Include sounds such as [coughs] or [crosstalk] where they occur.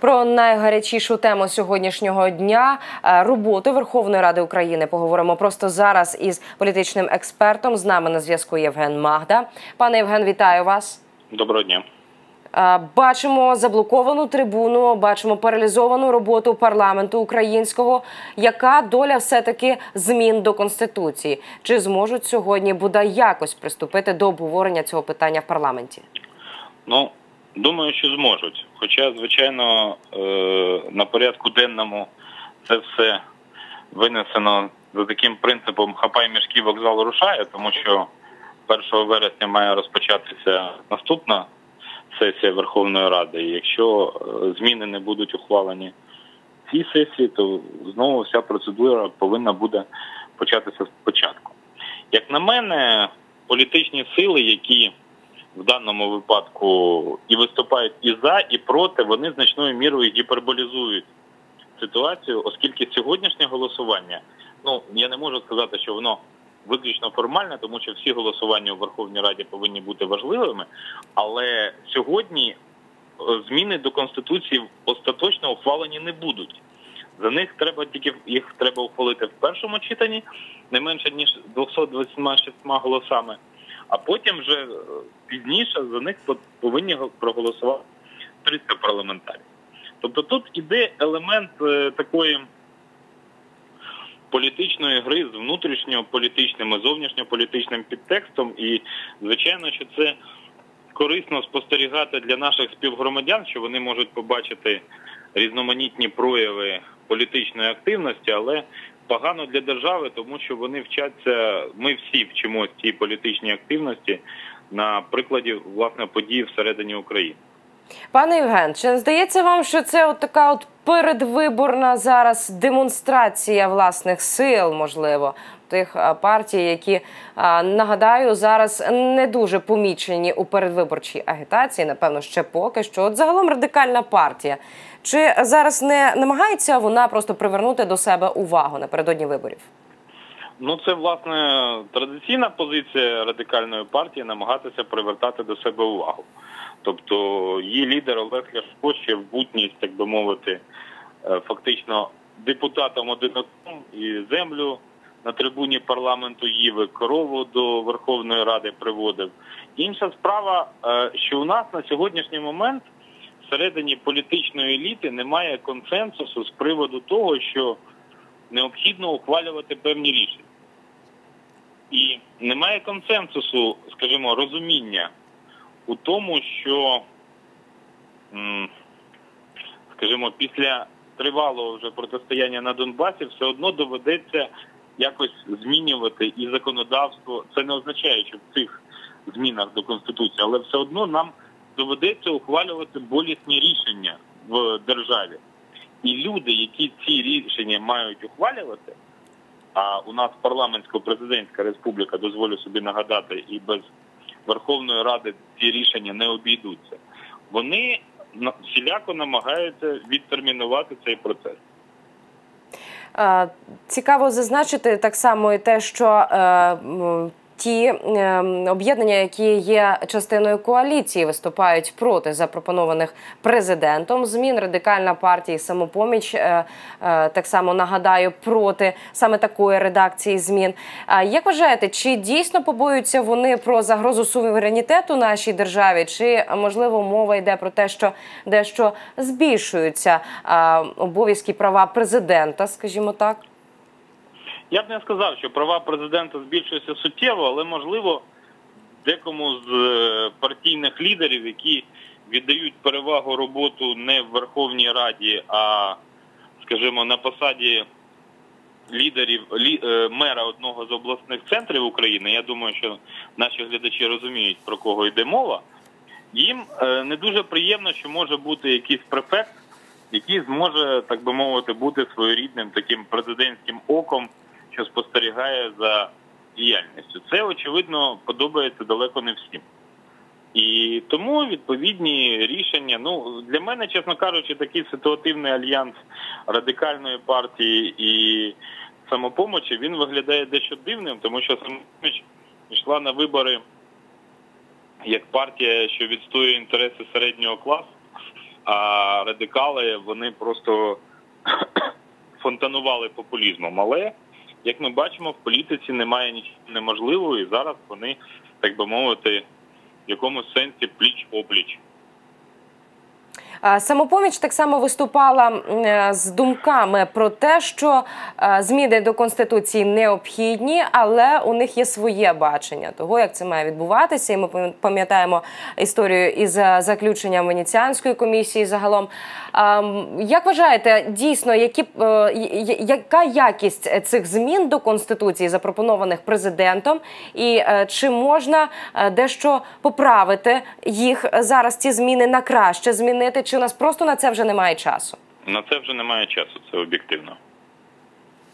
Про найгарячішу тему сьогоднішнього дня е, роботи Верховної Ради України поговоримо просто зараз із політичним експертом. З нами на зв'язку Євген Магда. Пане Євген, вітаю вас. Доброго дня. Е, Бачимо заблоковану трибуну, бачимо паралізовану роботу парламенту українського. Яка доля все таки змін до конституції? Чи зможуть сьогодні бодай якось приступити до обговорення цього питання в парламенті? Ну думаю, що зможуть. Хоча, звичайно, е, на порядку денному це все винесено за таким принципом хапай мішки вокзал рушає, тому що 1 вересня має розпочатися наступна сесія Верховної Ради. І якщо е, зміни не будуть ухвалені в цій сесії, то знову вся процедура повинна буде початися спочатку. Як на мене, політичні сили, які в даному випадку і виступають і за, і проти, вони значною мірою гіперболізують ситуацію, оскільки сьогоднішнє голосування, ну я не можу сказати, що воно виключно формальне, тому що всі голосування у Верховній Раді повинні бути важливими. Але сьогодні е, зміни до конституції остаточно ухвалені не будуть. За них треба тільки їх треба ухвалити в першому читанні не менше ніж 226 голосами. А потім вже е, пізніше за них повинні проголосувати 300 парламентарів. Тобто тут іде елемент е, такої політичної гри з внутрішньополітичним і зовнішньополітичним підтекстом, і звичайно, що це корисно спостерігати для наших співгромадян, що вони можуть побачити різноманітні прояви політичної активності, але погано для держави, тому що вони вчаться. Ми всі вчимо ці політичні активності на прикладі власне подій всередині України. Пане Євген, чи не здається вам, що це от така от передвиборна зараз демонстрація власних сил, можливо, тих партій, які нагадаю зараз не дуже помічені у передвиборчій агітації, напевно, ще поки що. От загалом радикальна партія. Чи зараз не намагається вона просто привернути до себе увагу напередодні виборів? Ну, це власне традиційна позиція радикальної партії намагатися привертати до себе увагу. Тобто її лідер Олег Ляшко ще в бутність, так би мовити, е, фактично депутатом одиноком і землю на трибуні парламенту їв, корову до Верховної Ради приводив. Інша справа, е, що у нас на сьогоднішній момент всередині політичної еліти немає консенсусу з приводу того, що необхідно ухвалювати певні рішення. І немає консенсусу, скажімо, розуміння у тому, що, скажімо, після тривалого вже протистояння на Донбасі все одно доведеться якось змінювати і законодавство. Це не означає, що в цих змінах до конституції, але все одно нам доведеться ухвалювати болісні рішення в державі. І люди, які ці рішення мають ухвалювати, а у нас парламентсько-президентська республіка дозволю собі нагадати, і без Верховної Ради ці рішення не обійдуться. Вони всіляко намагаються відтермінувати цей процес. Е, цікаво зазначити так само і те, що е, ті е, об'єднання, які є частиною коаліції, виступають проти запропонованих президентом змін. Радикальна партія і самопоміч е, е, так само нагадаю проти саме такої редакції змін. А як вважаєте, чи дійсно побоюються вони про загрозу суверенітету нашій державі? Чи можливо мова йде про те, що дещо збільшуються обов'язки права президента, скажімо так? Я б не сказав, що права президента збільшуються суттєво, але можливо декому з е, партійних лідерів, які віддають перевагу роботу не в Верховній Раді, а скажімо, на посаді лідерів лі, е, мера одного з обласних центрів України. Я думаю, що наші глядачі розуміють про кого йде мова. Їм е, не дуже приємно, що може бути якийсь префект, який зможе, так би мовити, бути своєрідним таким президентським оком що спостерігає за діяльністю. Це очевидно подобається далеко не всім. І тому відповідні рішення. Ну для мене, чесно кажучи, такий ситуативний альянс радикальної партії і самопомочі він виглядає дещо дивним, тому що самопоміч йшла на вибори як партія, що відстоює інтереси середнього класу. а радикали вони просто [coughs] фонтанували популізмом. Але як ми бачимо, в політиці немає нічого неможливого, і зараз вони, так би мовити, в якомусь сенсі пліч опліч. Е, Самопоміч так само виступала е, з думками про те, що е, зміни до конституції необхідні, але у них є своє бачення того, як це має відбуватися. І ми пам- пам'ятаємо історію із е, заключенням Венеціанської комісії. Загалом, як вважаєте, дійсно, які е, яка якість цих змін до конституції, запропонованих президентом, і е, чи можна е, дещо поправити їх е, зараз? Ці зміни на краще змінити? Чи у нас просто на це вже немає часу? На це вже немає часу, це об'єктивно.